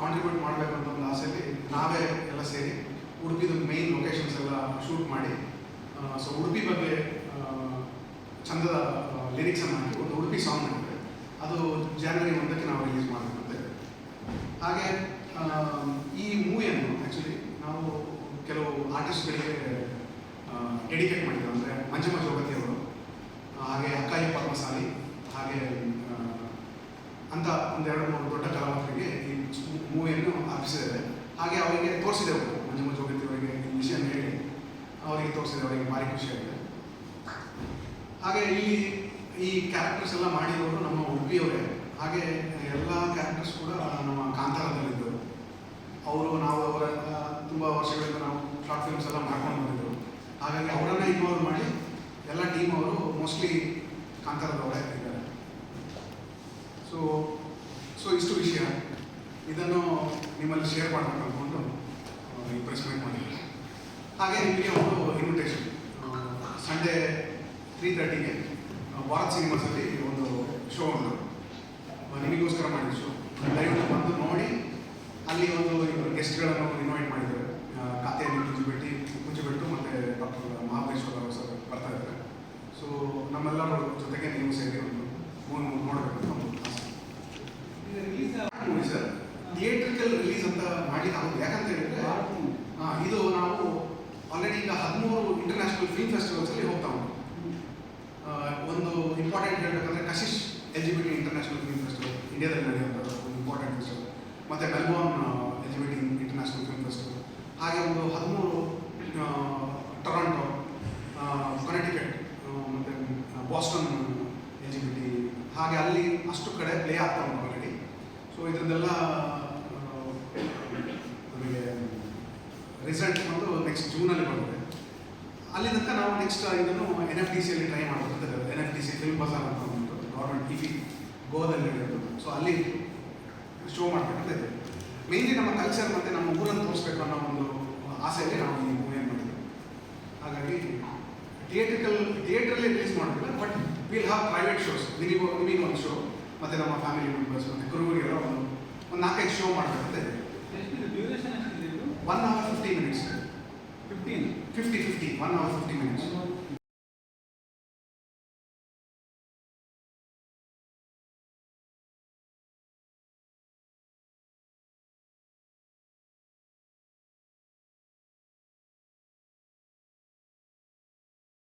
Contribute ಮಾಡಬೇಕು ಅಂತ ಒಂದು ಆಸೆಯಲ್ಲಿ ನಾವೇ ಎಲ್ಲ ಸೇರಿ ಉಡುಪಿದು ಮೇನ್ ಲೊಕೇಶನ್ಸ್ ಎಲ್ಲ ಶೂಟ್ ಮಾಡಿ ಸೊ ಉಡುಪಿ ಬಗ್ಗೆ ಚಂದದ ಲಿರಿಕ್ಸ್ ಅನ್ನು ಹಾಕಿ, ಒಂದು ಉಡುಪಿ ಸಾಂಗ್ ಮಾಡಿದೆ ಅದು ಜನವರಿ ಒಂದಕ್ಕೆ ನಾವು ರಿಲೀಸ್ ಮಾಡಬೇಕಂತೆ. ಹಾಗೆ ಈ ಮೂವಿಯನ್ನು ಆ್ಯಕ್ಚುಲಿ ನಾವು ಕೆಲವು ಆರ್ಟಿಸ್ಟ್ಗಳಿಗೆ ಡೆಡಿಕೇಟ್ ಮಾಡಿದ್ದೇವೆ. ಅಂದರೆ ಮಂಜಮ್ಮ ಜೋಗತಿ ಅವರು, ಹಾಗೆ ಅಕ್ಕಾಯಿ ಪದ್ಮಸಾಲಿ, ಹಾಗೆ ಅಂತ ಒಂದೆರಡು, ಮೂರು ದೊಡ್ಡ ಕಲಾವಿದರಿಗೆ ಈ ಮೂವಿಯನ್ನು ಆರ್ಪಿಸಿದ್ದಾರೆ ಹಾಗೆ ಅವರಿಗೆ ತೋರಿಸಿದೆವು ಮಂಜು ಮಂಜು ಅವರಿಗೆ. ಈ ವಿಷಯ ಹೇಳಿ. ಅವರಿಗೆ ತೋರಿಸಿದೆ, ಅವರಿಗೆ ಭಾರಿ ಖುಷಿಯಾಗಿದೆ ಹಾಗೆ ಇಲ್ಲಿ ಈ ಕ್ಯಾರೆಕ್ಟರ್ಸ್ ಎಲ್ಲ ಮಾಡಿರೋರು ನಮ್ಮ ಉಡುಪಿಯವರೇ ಹಾಗೆ ಎಲ್ಲ ಕ್ಯಾರೆಕ್ಟರ್ಸ್ ಕೂಡ ನಮ್ಮ ಕಾಂತಾರದಲ್ಲಿದ್ದರು ಅವರು ನಾವು ಅವರ ತುಂಬ ವರ್ಷಗಳಿಂದ ನಾವು ಶಾರ್ಟ್ ಫಿಲ್ಮ್ಸ್ ಎಲ್ಲ ಮಾಡ್ಕೊಂಡು ಬಂದಿದ್ದರು ಹಾಗಾಗಿ ಅವರನ್ನು ಇನ್ವಾಲ್ವ್ ಮಾಡಿ ಎಲ್ಲ ಟೀಮ್ ಅವರು ಮೋಸ್ಟ್ಲಿ ಕಾಂತಾರದವರೇ ಇದ್ದಾರೆ ಸೊ ಸೊ ಇಷ್ಟು ವಿಷಯ. ಇದನ್ನು ನಿಮ್ಮಲ್ಲಿ ಶೇರ್ ಮಾಡಬೇಕು ಅಂದ್ಕೊಂಡು ಆ, ಈ ಪ್ರೆಸ್ ಮೀಟ್ ಮಾಡಿದ್ದೆ ಹಾಗೆ ನಿಮಗೆ ಒಂದು ಇನ್ವಿಟೇಷನ್ ಸಂಡೇ ತ್ರೀ ತರ್ಟಿಗೆ ಭಾರತ್ ಸಿನಿಮಾಸಲ್ಲಿ ಒಂದು ಶೋ ನಿಮಗೋಸ್ಕರ ಮಾಡಿದ ಶೋ ದಯವಿಟ್ಟು ಬಂದು ನೋಡಿ ಅಲ್ಲಿ ಒಂದು ಇಬ್ಬರು ಗೆಸ್ಟ್ಗಳನ್ನು ಇನ್ವೈಟ್ ಮಾಡಿದ್ದಾರೆ ಆ, ಕಾತೆಯಲ್ಲಿ ಕುಂಜಿಬೆಟ್ಟಿ ಕುಂಜಿಬೆಟ್ಟು ಮತ್ತು ಡಾಕ್ಟರ್ ಮಹಾಬಲೇಶ್ವರ ಅವರು ಸರ್ ಬರ್ತಾ ಇದ್ದಾರೆ ಸೊ ನಮ್ಮೆಲ್ಲರ ಜೊತೆಗೆ ನೀವು ಸೇರಿ ಒಂದು ಮೂವಿ ನೋಡಬೇಕು ಅಂತ ಒಂದು ಆಸೆ ಮೂವಿ ಸರ್ ಥಿಯೇಟ್ರಿಕಲ್ ರಿಲೀಸ್ ಅಂತ ಮಾಡ್ಲಿಕ್ಕೆ ಆಗುತ್ತೆ ಯಾಕಂತ ಹೇಳಿದ್ರೆ ಆ, ಇದು ನಾವು ಹದಿಮೂರು ಇಂಟರ್ನ್ಯಾಷನಲ್ ಫಿಲ್ಮ್ ಫೆಸ್ಟಿವಲ್ಸಲ್ಲಿ ಹೋಗ್ತಾ ಉಂಟು. ಒಂದು ಇಂಪಾರ್ಟೆಂಟ್ ಹೇಳಬೇಕಂದ್ರೆ Kashish L G B T international film festival ಇಂಡಿಯಾದಲ್ಲಿ ನಡೆಯುವಂಥ ಒಂದು ಇಂಪಾರ್ಟೆಂಟ್ ಫೆಸ್ಟಿವಲ್ ಮತ್ತು Melbourne L G B T international film festival ಹಾಗೆ ಒಂದು ಹದಿಮೂರು ಟೊರಾಂಟೊ ಕನೆಟಿಕೆಟ್ ಮತ್ತು Boston L G B T ಹಾಗೆ ಅಲ್ಲಿ ಅಷ್ಟು ಕಡೆ ಪ್ಲೇ ಆಗ್ತಾ ಉಂಟು ಆಲ್ರೆಡಿ ಸೊ ಇದನ್ನೆಲ್ಲ ನಮಗೆ ರಿಸಲ್ಟ್ ಬಂದು ನೆಕ್ಸ್ಟ್ ಜೂನಲ್ಲಿ ಬರುತ್ತೆ ಅಲ್ಲಿ ತನಕ ನಾವು ನೆಕ್ಸ್ಟ್ ಇದನ್ನು ಎನ್ ಎಫ್ ಡಿ ಸಿಯಲ್ಲಿ ಟ್ರೈ ಮಾಡಬೇಕು N F D C film bazaar ಅಂತ ಒಂದು ಗೌರ್ಮೆಂಟ್ ಟಿ ವಿ ಗೋದಲ್ಲಿ ಸೊ ಅಲ್ಲಿ ಶೋ ಮಾಡಬೇಕಂತ ಇದೆ. ಮೇನ್ಲಿ ನಮ್ಮ ಕಲ್ಚರ್ ಮತ್ತು ನಮ್ಮ ಊರನ್ನು ತೋರಿಸ್ಬೇಕು ಅನ್ನೋ ಒಂದು ಆಸೆಯಲ್ಲಿ ನಾವು ಈ ಮೂವಿಯನ್ನು ಮಾಡಿದ್ವಿ. ಹಾಗಾಗಿ ಥಿಯೇಟ್ರಿಕಲ್ ಥಿಯೇಟ್ರಲ್ಲಿ ರಿಲೀಸ್ ಮಾಡಬೇಕು but will have private shows ನಿಮಗೆ ನಿಮಗೆ ಒಂದು ಶೋ ಮತ್ತು ನಮ್ಮ ಫ್ಯಾಮಿಲಿ ಮೆಂಬರ್ಸ್ ಮತ್ತು ಕುರುಬರಿಗೆಲ್ಲ ಒಂದು ಒಂದು ನಾಲ್ಕೈದು ಶೋ ಮಾಡಬೇಕಂತ ಇದೆ. One hour One hour, 50.